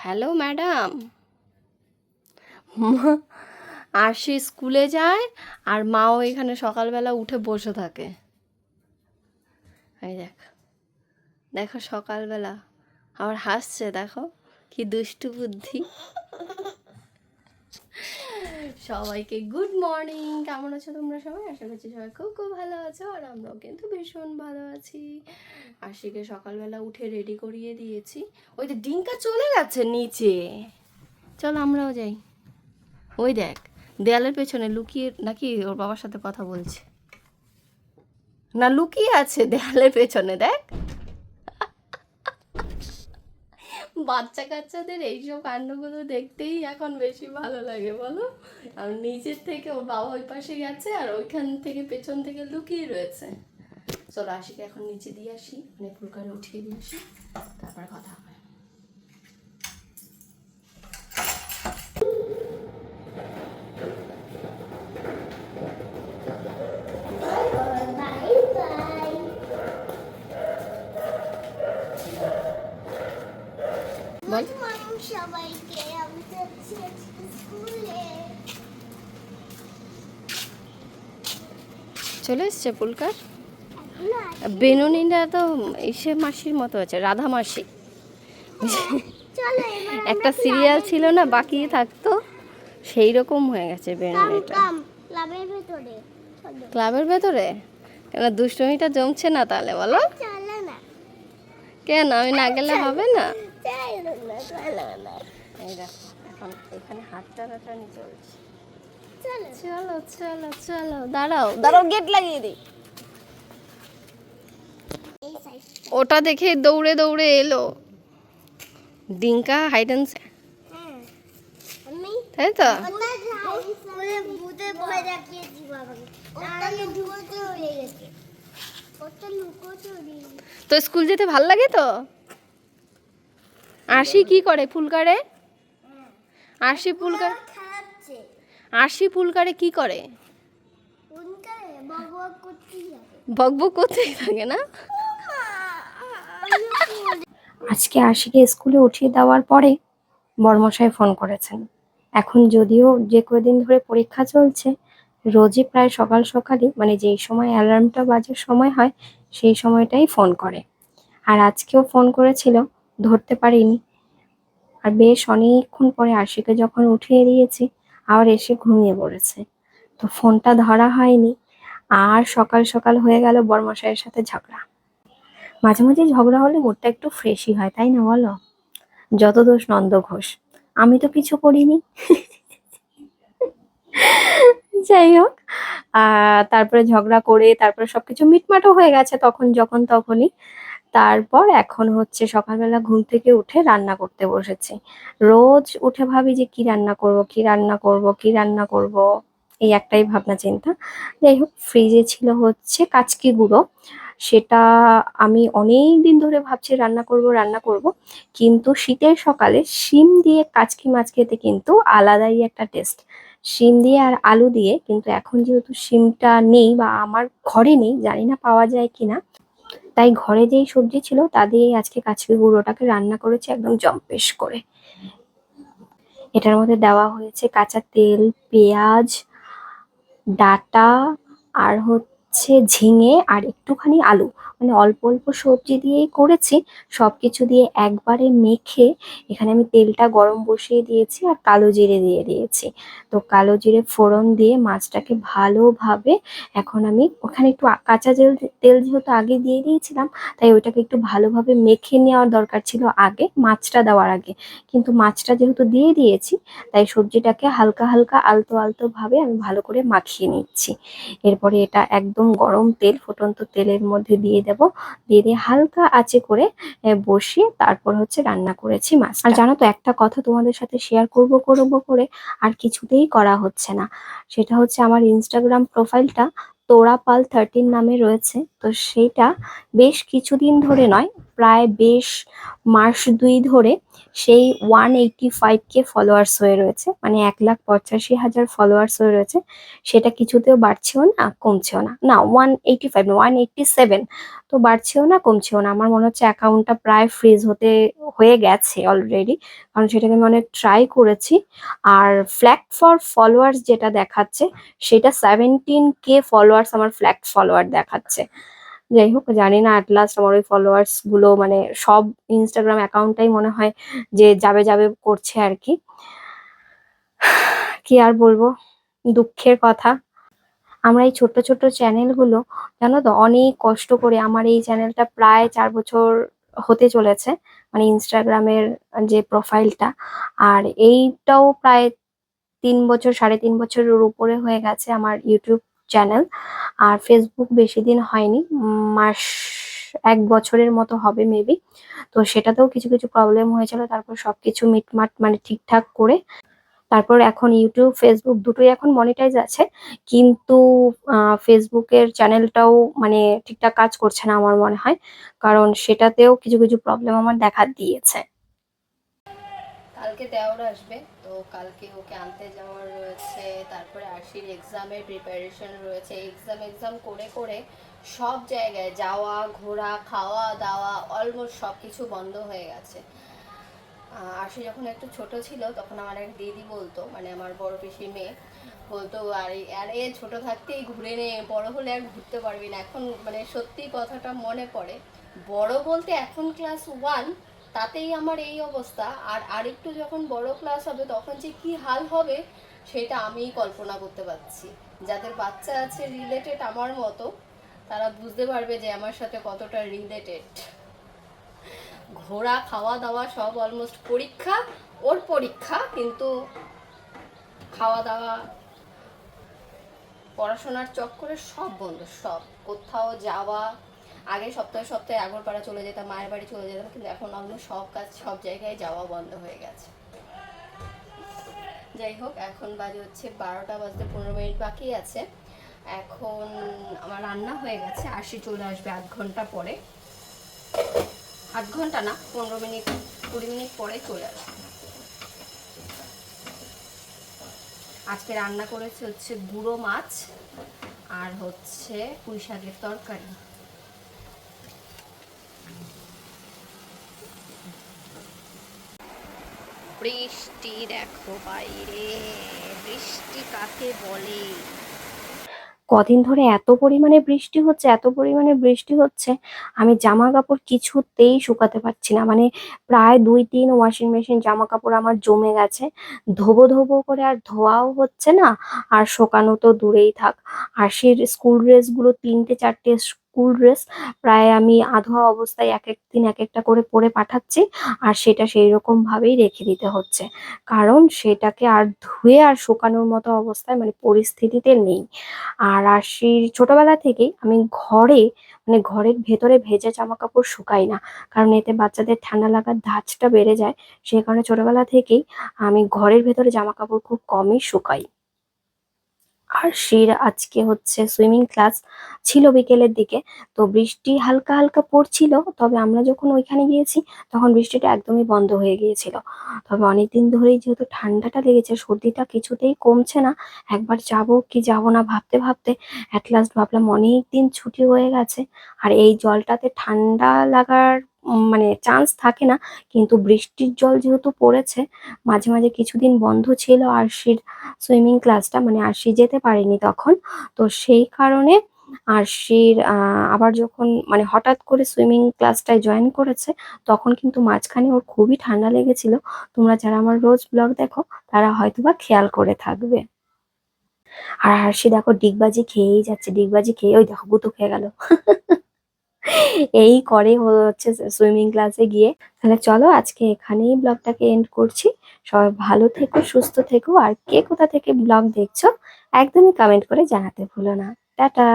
Hello madam. আর সে স্কুলে যায় আর মাও এখানে সকালবেলা উঠে বসে থাকে। এই দেখ, দেখো সকালবেলা, আবার হাসছে, দেখো কি দুষ্টু বুদ্ধি। সবাইকে গুড মর্নিং, কেমন আছো তোমরা সবাই? আশা করছি সবাই খুব খুব ভালো আছো, আর আমরাও কিন্তু ভীষণ ভালো আছি। আশিকে সকালবেলা উঠে রেডি করিয়ে দিয়েছি। ওই যে ডিঙ্কা চলে গেছে নিচে। চল আমরাও যাই। ওই দেখ, দেয়ালের পেছনে লুকিয়ে নাকি ওর বাবার সাথে কথা বলছে। না, লুকিয়ে আছে দেয়ালের পেছনে, দেখ। বাচ্চা কাচ্চাদের এইসব কাণ্ডগুলো দেখতেই এখন বেশি ভালো লাগে, বলো। আর নিচের থেকে ওর বাবা ওই পাশে গেছে আর ওইখান থেকে পেছন থেকে লুকিয়ে রয়েছে। চলো আশিকে এখন নিচে দিয়ে আসি মানে পুরকারে উঠিয়ে দিয়ে আসি, তারপর কথা হবে বল চলে এসছে পুলকার। বেনুনিটা তো এসে মাসির মতো আছে রাধা মাসি। চলো একটা সিরিয়াল ছিল না বাকি থাকতো সেই রকম হয়ে গেছে কাম বেনুনিটা ক্লাবের ভেতরে। কেন দুষ্টমিটা জমছে না তাহলে বলো? কেন আমি না গেলে হবে না? চলো চলো না। এই দেখো এখন এখানে হাতটা চলছে। চলো। চলো চলো চলো দাঁড়াও। দাঁড়াও গেট লাগিয়ে দিই। ওটা দেখে দৌড়ে দৌড়ে এলো। ডিঙ্কা হাইডেন্স হ্যাঁ আমি তাই তো? তো স্কুল যেতে ভালো লাগে তো? আরশি কি করে ফুলকারে? আরশি ফুলকার আরশি ফুলকারে কি করে? বকবক করতেই থাকে না? আজকে আশিকে স্কুলে উঠিয়ে দেওয়ার পরে বড়মশাই ফোন করেছেন। এখন যদিও যে কদিন ধরে পরীক্ষা চলছে, রোজই প্রায় সকাল সকালই মানে যেই সময় অ্যালার্মটা বাজার সময় হয়, সেই সময়টাই ফোন করে। আর আজকেও ফোন করেছিল, ধরতে পারিনি। আর বেশ অনেকক্ষণ পরে আশিকে যখন উঠিয়ে দিয়েছি, আবার এসে ঘুমিয়ে পড়েছে। তো ফোনটা ধরা হয়নি, আর সকাল সকাল হয়ে গেল বড়মশাইয়ের সাথে ঝগড়া। মাঝে মাঝে ঝগড়া হলে মুডটা একটু ফ্রেশই হয়, তাই না বলো? যত দোষ নন্দ ঘোষ, আমি তো কিছু করিনি যাই হোক তারপরে ঝগড়া করে তারপরে সবকিছু মিটমাটও হয়ে গেছে তখন যখন তখনই। তারপর এখন হচ্ছে সকালবেলা ঘুম থেকে উঠে রান্না করতে বসেছি। রোজ উঠে ভাবি যে কি রান্না করব, কি রান্না করব, কি রান্না করব, এই একটাই ভাবনা চিন্তা। যাই হোক ফ্রিজে ছিল হচ্ছে কাচকি গুঁড়ো। সেটা আমি অনেক দিন ধরে ভাবছি রান্না করব রান্না করব। কিন্তু শীতের সকালে শিম দিয়ে কাচকি মাছ খেতে কিন্তু আলাদাই একটা টেস্ট শিম দিয়ে আর আলু দিয়ে, কিন্তু এখন যেহেতু শিমটা নেই বা আমার ঘরে নেই, জানি না পাওয়া যায় কিনা, তাই ঘরে যেই সবজি ছিল তা দিয়েই আজকে কাচকি গুঁড়োটাকে রান্না করেছি একদম জম্পেশ করে। এটার মধ্যে দেওয়া হয়েছে কাঁচা তেল, পেঁয়াজ, ডাটা, আর হচ্ছে ঝিঙে আর একটুখানি আলু। মানে অল্প অল্প সবজি দিয়েই করেছি। সব কিছু দিয়ে একবারে মেখে এখানে আমি তেলটা গরম বসিয়ে দিয়েছি আর কালো জিরে দিয়ে দিয়েছি। তো কালো জিরে ফোড়ন দিয়ে মাছটাকে ভালোভাবে এখন আমি ওখানে একটু কাঁচা তেল তেল যেহেতু আগে দিয়ে দিয়েছিলাম, তাই ওইটাকে একটু ভালোভাবে মেখে নেওয়ার দরকার ছিল আগে, মাছটা দেওয়ার আগে। কিন্তু মাছটা যেহেতু দিয়ে দিয়েছি, তাই সবজিটাকে হালকা হালকা, আলতো আলতো ভাবে আমি ভালো করে মাখিয়ে নিচ্ছি। এরপরে এটা একদম গরম তেল, ফুটন্ত তেলের মধ্যে দিয়ে দেব। দিয়ে দিয়ে হালকা আঁচে করে বসিয়ে তারপর হচ্ছে রান্না করেছি মাছ আর জানো তো, একটা কথা তোমাদের সাথে শেয়ার করব করব, করে আর কিছুতেই করা হচ্ছে না। সেটা হচ্ছে আমার ইনস্টাগ্রাম প্রোফাইলটা তোরা পাল থার্টিন নামে রয়েছে। তো সেইটা বেশ কিছুদিন ধরে নয় প্রায় বেশ মাস দুই ধরে সেই one eighty five K followers হয়ে রয়েছে মানে এক লাখ পঁচাশি হাজার ফলোয়ার্স হয়ে রয়েছে, সেটা কিছুতেও বাড়ছেও না, কমছেও না। না one eighty five one eighty seven তো বাড়ছেও না, কমছেও না। আমার মনে হচ্ছে অ্যাকাউন্টটা প্রায় ফ্রিজ হতে, হয়ে গেছে অলরেডি কারণ সেটাকে আমি অনেক ট্রাই করেছি। আর ফ্ল্যাগ ফর ফলোয়ার্স যেটা দেখাচ্ছে, সেটা সেভেন্টিন কে ফলোয়ার্স আমার ফ্ল্যাগ ফলোয়ার দেখাচ্ছে। যাই হোক জানি না অ্যাট লাস্ট আমার ওই ফলোয়ার্সগুলো মানে সব ইনস্টাগ্রাম অ্যাকাউন্টটাই মনে হয় যে যাবে যাবে করছে আর কি। কি আর বলব? দুঃখের কথা। আমরা এই ছোট্ট ছোট্ট চ্যানেলগুলো জানো তো, অনেক কষ্ট করে আমার এই চ্যানেলটা প্রায় চার বছর হতে চলেছে মানে ইনস্টাগ্রামের যে প্রোফাইলটা আর এইটাও প্রায় তিন বছর, সাড়ে তিন বছরের উপরে হয়ে গেছে আমার ইউটিউব চ্যানেল আর ফেসবুক বেশি দিন হয়নি, মাস এক বছরের মতো হবে মেবি তো সেটাতেও কিছু কিছু প্রবলেম হয়েছিল, তারপর সবকিছু মিটমাট মানে ঠিকঠাক করে, তারপর এখন ইউটিউব ফেসবুক দুটোই এখন মনিটাইজ আছে, কিন্তু ফেসবুকের চ্যানেলটাও মানে ঠিকঠাক কাজ করছে না আমার মনে হয়, কারণ সেটাতেও কিছু কিছু প্রবলেম আমার দেখা দিয়েছে। কালকে দেওয়ার আসবে, তো কালকে ওকে আনতে যাওয়ার রয়েছে, তারপরে আশির এক্সামের প্রিপারেশন রয়েছে এক্সাম এক্সাম করে করে সব জায়গায় যাওয়া, ঘোরা, খাওয়া, দাওয়া অলমোস্ট সব কিছু বন্ধ হয়ে গেছে। আশি যখন একটু ছোট ছিল, তখন আমার এক দিদি বলতো মানে আমার বড় পিসি মেয়ে, বলতো, আরে আরে, ছোট থাকতেই ঘুরে নে, বড় হলে আর ঘুরতে পারবি না। এখন মানে সত্যি কথাটা মনে পড়ে, বড় বলতে এখন ক্লাস ওয়ান তাতেই আমার এই অবস্থা। আর আরেকটু যখন বড় ক্লাস হবে, তখন যে কি হাল হবে, সেটা আমিই কল্পনা করতে পারছি। যাদের বাচ্চা আছে রিলেটেড আমার মতো, তারা বুঝতে পারবে যে আমার সাথে কতটা রিলেটেড ঘোরা, খাওয়া দাওয়া সব অলমোস্ট পরীক্ষা ওর পরীক্ষা, কিন্তু খাওয়া দাওয়া, পড়াশোনার চক্করে সব বন্ধ, সব। কোথাও যাওয়া আগে সপ্তাহে সপ্তাহে আগরপাড়া চলে যেতাম, মায়ের বাড়ি চলে যেতাম, কিন্তু এখন অলমোস্ট সব কাজ, সব জায়গায় যাওয়া বন্ধ হয়ে গেছে। যাই হোক, এখন বাজে হচ্ছে বারোটা বাজতে পনেরো মিনিট বাকি আছে। এখন আমার রান্না হয়ে গেছে আশি চলে আসবে আধ ঘণ্টা পরে। আধ ঘণ্টা না, পনেরো মিনিট, কুড়ি মিনিট পরে চলে আসবে। আজকে রান্না করেছে হচ্ছে গুঁড়ো মাছ আর হচ্ছে পুঁই শাকের তরকারি। বৃষ্টি দেখো বাইরে। বৃষ্টি কাকে বলে? কদিন ধরে এত পরিমাণে বৃষ্টি হচ্ছে, এত পরিমাণে বৃষ্টি হচ্ছে, আমি জামা কাপড় কিছুতেই শুকাতে পারছি না। মানে প্রায় দুই তিন ওয়াশিং মেশিন জামা কাপড় আমার জমে গেছে। ধোবো ধোবো করে আর ধোয়াও হচ্ছে না, আর শুকানো তো দূরেই থাক। আশির স্কুল ড্রেসগুলো তিনটে চারটে স্কুল ড্রেস। প্রায় আমি আধোয়া অবস্থায় এক এক দিন এক একটা করে পরে পাঠাচ্ছি আর সেটা সেই রকম ভাবেই রেখে দিতে হচ্ছে। কারণ সেটাকে আর ধুয়ে আর শুকানোর মতো অবস্থায় মানে পরিস্থিতিতে নেই। আর আশির ছোটবেলা থেকেই আমি ঘরে মানে ঘরের ভেতরে ভেজা জামা কাপড় শুকাই না। কারণ এতে বাচ্চাদের ঠান্ডা লাগার ধাঁচটা বেড়ে যায়। সেই কারণে ছোটবেলা থেকেই আমি ঘরের ভেতরে জামা কাপড় খুব কমই শুকাই। আর শির আজকে হচ্ছে সুইমিং ক্লাস ছিল বিকেলের দিকে। তো বৃষ্টি হালকা হালকা পড়ছিল, তবে আমরা যখন ওইখানে গিয়েছি, তখন বৃষ্টিটা একদমই বন্ধ হয়ে গিয়েছিল। তবে অনেকদিন ধরেই যেহেতু ঠান্ডাটা লেগেছে, সর্দিটা কিছুতেই কমছে না। একবার যাব কি যাব না ভাবতে ভাবতে অ্যাট লাস্ট ভাবলাম অনেক দিন ছুটি হয়ে গেছে, আর এই জলটাতে ঠান্ডা লাগার মানে চান্স থাকে না। কিন্তু বৃষ্টির জল যেহেতু পড়েছে, মাঝে মাঝে কিছুদিন বন্ধ ছিল আরশির সুইমিং ক্লাসটা মানে আরশি যেতে পারেনি তখন। তো সেই কারণে আরশির আবার যখন মানে হঠাৎ করে সুইমিং ক্লাসটায় জয়েন করেছে, তখন কিন্তু মাঝখানে ওর খুবই ঠান্ডা লেগেছিল। তোমরা যারা আমার রোজ ব্লগ দেখো, তারা হয়তোবা খেয়াল করে থাকবে। আর হাসি, দেখো, ডিগবাজি খেয়েই যাচ্ছে, ডিগবাজি খেয়ে, ওই দেখো, গুতো খেয়ে গেল। এই করে হচ্ছে সুইমিং ক্লাসে গিয়ে। তাহলে চলো আজকে এখানেই ব্লগটাকে এন্ড করছি। সবাই ভালো থেকো, সুস্থ থেকো, আর কে কোথা থেকে ব্লগ দেখছ, একদমই কমেন্ট করে জানাতে ভুলো না। টাটা!